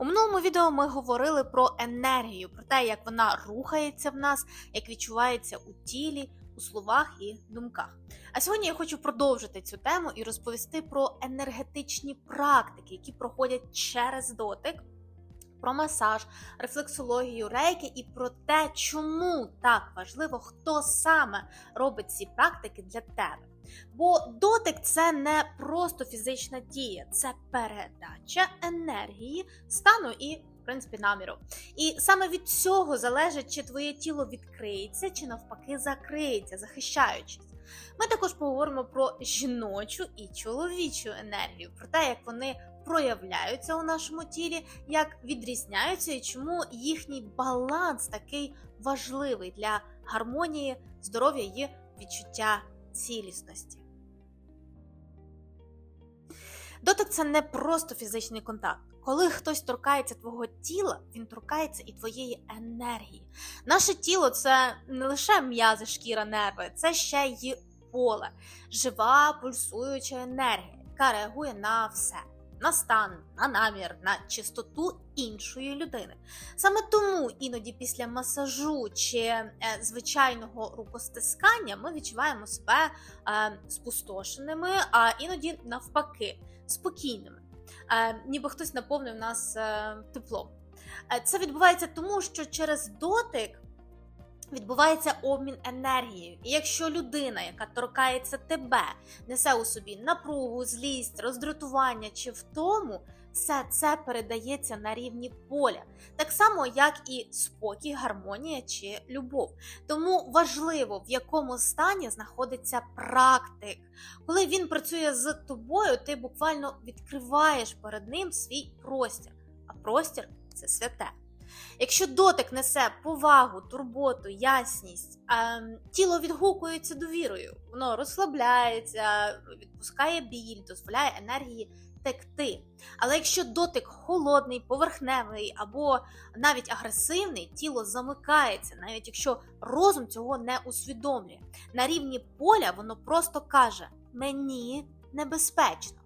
У минулому відео ми говорили про енергію, про те, як вона рухається в нас, як відчувається у тілі, у словах і думках. А сьогодні я хочу продовжити цю тему і розповісти про енергетичні практики, які проходять через дотик. Про масаж, рефлексологію, рейки і про те, чому так важливо, хто саме робить ці практики для тебе. Бо дотик це не просто фізична дія, це передача енергії, стану і, в принципі, наміру. І саме від цього залежить, чи твоє тіло відкриється, чи навпаки закриється, захищаючись. Ми також поговоримо про жіночу і чоловічу енергію, про те, як вони проявляються у нашому тілі, як відрізняються і чому їхній баланс такий важливий для гармонії, здоров'я і відчуття цілісності. Дотик це не просто фізичний контакт. Коли хтось торкається твого тіла, він торкається і твоєї енергії. Наше тіло це не лише м'язи, шкіра, нерви, це ще й поле, жива пульсуюча енергія, яка реагує на все. На стан, на намір, на чистоту іншої людини. Саме тому іноді після масажу чи е, звичайного рукостискання ми відчуваємо себе е, спустошеними, а іноді навпаки спокійними, е, ніби хтось наповнив нас теплом. Це відбувається тому, що через дотик відбувається обмін енергією. І якщо людина, яка торкається тебе, несе у собі напругу, злість, роздратування чи втому, все це передається на рівні поля, так само, як і спокій, гармонія чи любов. Тому важливо, в якому стані знаходиться практик. Коли він працює з тобою, ти буквально відкриваєш перед ним свій простір, а простір це святе. Якщо дотик несе повагу, турботу, ясність, тіло відгукується довірою, воно розслабляється, відпускає біль, дозволяє енергії текти. Але якщо дотик холодний, поверхневий або навіть агресивний, тіло замикається, навіть якщо розум цього не усвідомлює. На рівні поля воно просто каже: мені небезпечно.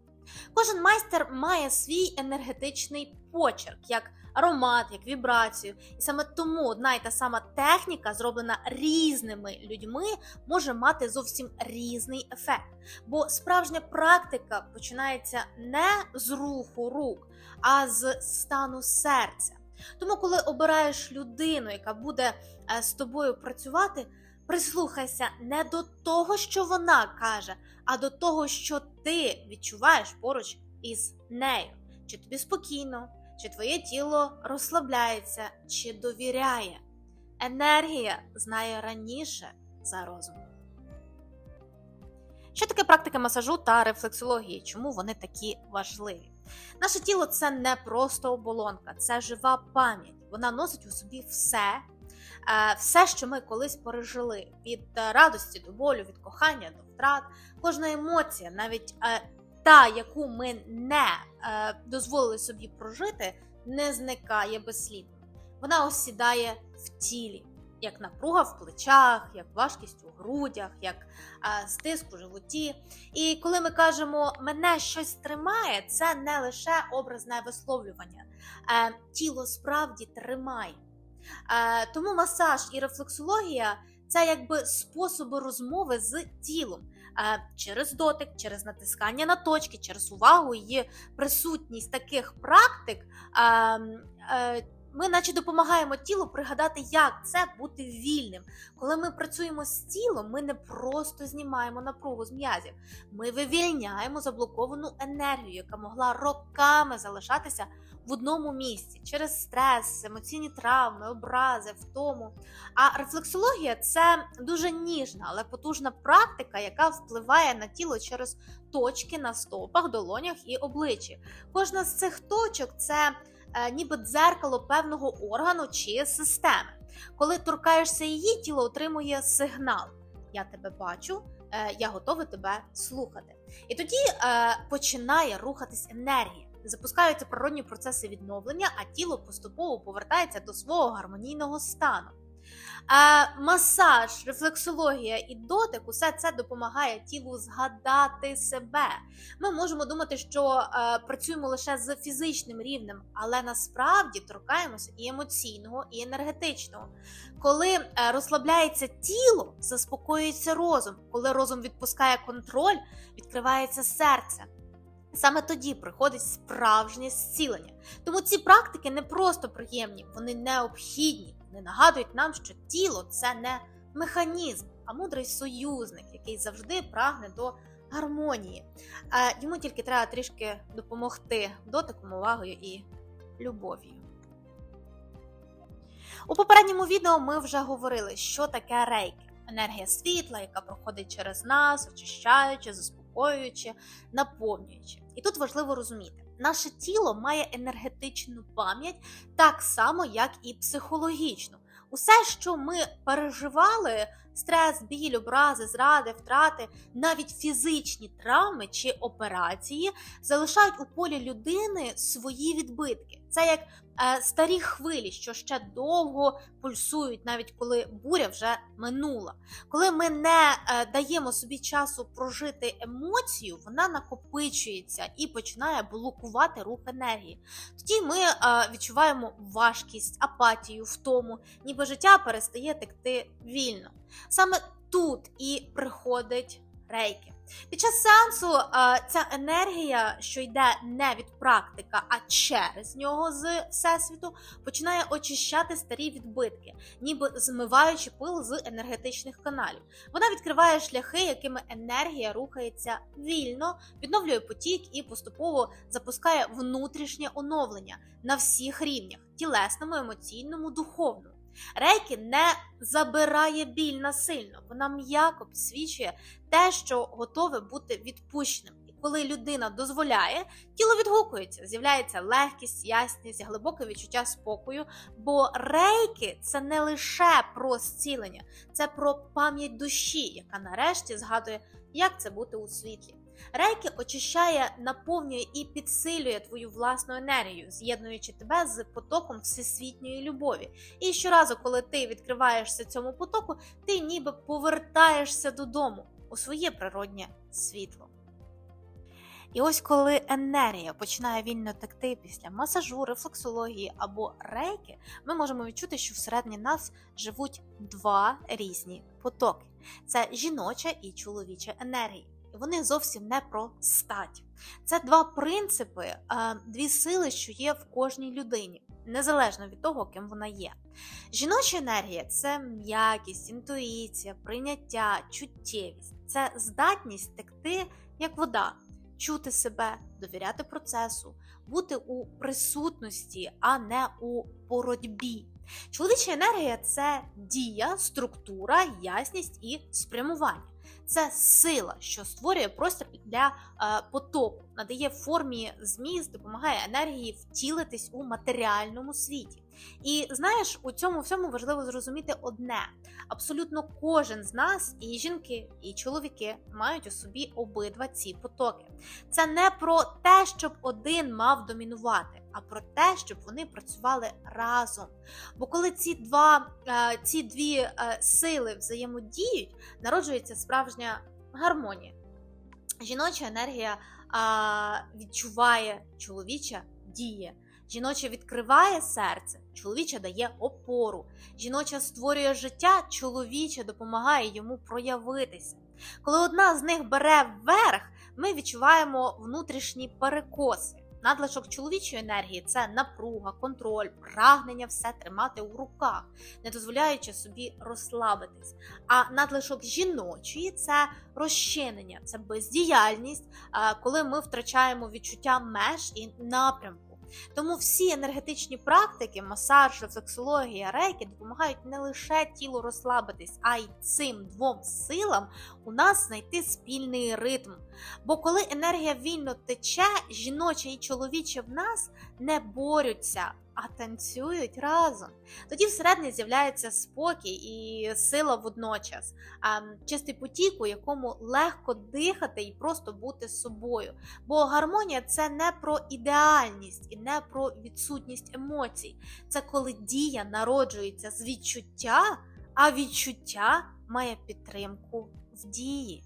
Кожен майстер має свій енергетичний почерк, як аромат, як вібрацію. І саме тому одна і та сама техніка, зроблена різними людьми, може мати зовсім різний ефект. Бо справжня практика починається не з руху рук, а з стану серця. Тому, коли обираєш людину, яка буде е, з тобою працювати, прислухайся не до того, що вона каже, а до того, що ти відчуваєш поруч із нею. Чи тобі спокійно, чи твоє тіло розслабляється, чи довіряє. Енергія знає раніше за розум. Що таке практика масажу та рефлексології? Чому вони такі важливі? Наше тіло це не просто оболонка, це жива пам'ять. Вона носить у собі все, е, все, що ми колись пережили: від радості до болю, від кохання до втрат. Кожна емоція, навіть е, та, яку ми не е, дозволили собі прожити, не зникає безслідно. Вона осідає в тілі, як напруга в плечах, як важкість у грудях, як е, стиск у животі. І коли ми кажемо мене щось тримає, це не лише образне висловлювання. Е, тіло справді тримає. Е, тому масаж і рефлексологія це якби способи розмови з тілом через дотик, через натискання на точки, через увагу і присутність таких практик. Ми, наче, допомагаємо тілу пригадати, як це бути вільним. Коли ми працюємо з тілом, ми не просто знімаємо напругу з м'язів, ми вивільняємо заблоковану енергію, яка могла роками залишатися в одному місці через стрес, емоційні травми, образи, втому. А рефлексологія це дуже ніжна, але потужна практика, яка впливає на тіло через точки на стопах, долонях і обличчі. Кожна з цих точок це ніби дзеркало певного органу чи системи. Коли торкаєшся її, тіло отримує сигнал. Я тебе бачу, е, я готовий тебе слухати. І тоді е, починає рухатись енергія запускаються природні процеси відновлення, а тіло поступово повертається до свого гармонійного стану. Масаж, рефлексологія і дотик усе це допомагає тілу згадати себе. Ми можемо думати, що е, працюємо лише з фізичним рівнем, але насправді торкаємося і емоційного, і енергетичного. Коли е, розслабляється тіло, заспокоюється розум. Коли розум відпускає контроль, відкривається серце. Саме тоді приходить справжнє зцілення. Тому ці практики не просто приємні, вони необхідні. Вони нагадують нам, що тіло це не механізм, а мудрий союзник, який завжди прагне до гармонії. Е, Йому тільки треба трішки допомогти дотиком, увагою і любов'ю. У попередньому відео ми вже говорили, що таке рейки. Енергія світла, яка проходить через нас, очищаючи, заспокоюючи, наповнюючи. І тут важливо розуміти, наше тіло має енергетичну пам'ять так само, як і психологічну. Усе, що ми переживали, стрес, біль, образи, зради, втрати, навіть фізичні травми чи операції залишають у полі людини свої відбитки. Це як е, старі хвилі, що ще довго пульсують, навіть коли буря вже минула. Коли ми не е, даємо собі часу прожити емоцію, вона накопичується і починає блокувати рух енергії. Тоді ми е, відчуваємо важкість, апатію, втому, ніби життя перестає текти вільно. Саме тут і приходить рейки. Під час сеансу е, ця енергія, що йде не від практика, а через нього з всесвіту, починає очищати старі відбитки, ніби змиваючи пил з енергетичних каналів. Вона відкриває шляхи, якими енергія рухається вільно, відновлює потік і поступово запускає внутрішнє оновлення на всіх рівнях тілесному, емоційному, духовному. Рейки не забирає біль насильно, вона м'яко підсвічує те, що готове бути відпущеним. І коли людина дозволяє, тіло відгукується, з'являється легкість, ясність, глибоке відчуття спокою. Бо рейки це не лише про зцілення, це про пам'ять душі, яка нарешті згадує, як це бути у світлі. Рейки очищає, наповнює і підсилює твою власну енергію, з'єднуючи тебе з потоком всесвітньої любові. І щоразу, коли ти відкриваєшся цьому потоку, ти ніби повертаєшся додому у своє природнє світло. І ось коли енергія починає вільно текти після масажу, рефлексології або рейки, ми можемо відчути, що всередині нас живуть два різні потоки: це жіноча і чоловіча енергії. І вони зовсім не про стать. Це два принципи, е, дві сили, що є в кожній людині, незалежно від того, ким вона є. Жіноча енергія це м'якість, інтуїція, прийняття, чуттєвість, це здатність текти як вода, чути себе, довіряти процесу, бути у присутності, а не у боротьбі. Чоловіча енергія це дія, структура, ясність і спрямування. Це сила, що створює простір для е, потоку, надає формі зміст, допомагає енергії втілитись у матеріальному світі. І знаєш, у цьому всьому важливо зрозуміти одне: абсолютно кожен з нас, і жінки, і чоловіки, мають у собі обидва ці потоки. Це не про те, щоб один мав домінувати, а про те, щоб вони працювали разом. Бо коли ці два е, ці дві е, сили взаємодіють, народжується справжня гармонія. Жіноча енергія відчуває, чоловіча діє. Жіноча відкриває серце, чоловіча дає опору. Жіноча створює життя, чоловіча допомагає йому проявитися. Коли одна з них бере вверх, ми відчуваємо внутрішні перекоси. Надлишок чоловічої енергії це напруга, контроль, прагнення все тримати у руках, не дозволяючи собі розслабитись. А надлишок жіночої це розчинення, це бездіяльність, коли ми втрачаємо відчуття меж і напрямку. Тому всі енергетичні практики, масаж, рефлексологія, рейки допомагають не лише тілу розслабитись, а й цим двом силам у нас знайти спільний ритм. Бо коли енергія вільно тече, жіноча і чоловіче в нас не борються, а танцюють разом. Тоді всередині з'являється спокій і сила водночас, а чистий потік, у якому легко дихати і просто бути собою. Бо гармонія це не про ідеальність і не про відсутність емоцій. Це коли дія народжується з відчуття, а відчуття має підтримку в дії.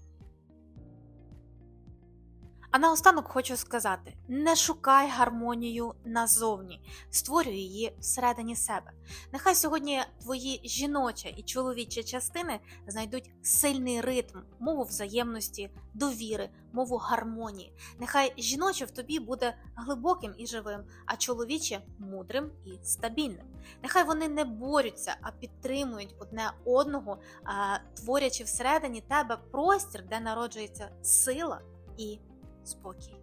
А наостанок хочу сказати: не шукай гармонію назовні, створюй її всередині себе. Нехай сьогодні твої жіноча і чоловічі частини знайдуть сильний ритм, мову взаємності, довіри, мову гармонії. Нехай жіноче в тобі буде глибоким і живим, а чоловіче мудрим і стабільним. Нехай вони не борються, а підтримують одне одного, творячи всередині тебе простір, де народжується сила і спокій.